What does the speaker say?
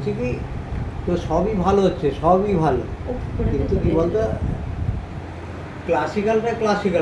বলছি কি তো সবই ভালো হচ্ছে সবই ভালো। কিন্তু কি বলতো ক্লাসিক্যালটা ক্লাসিক্যাল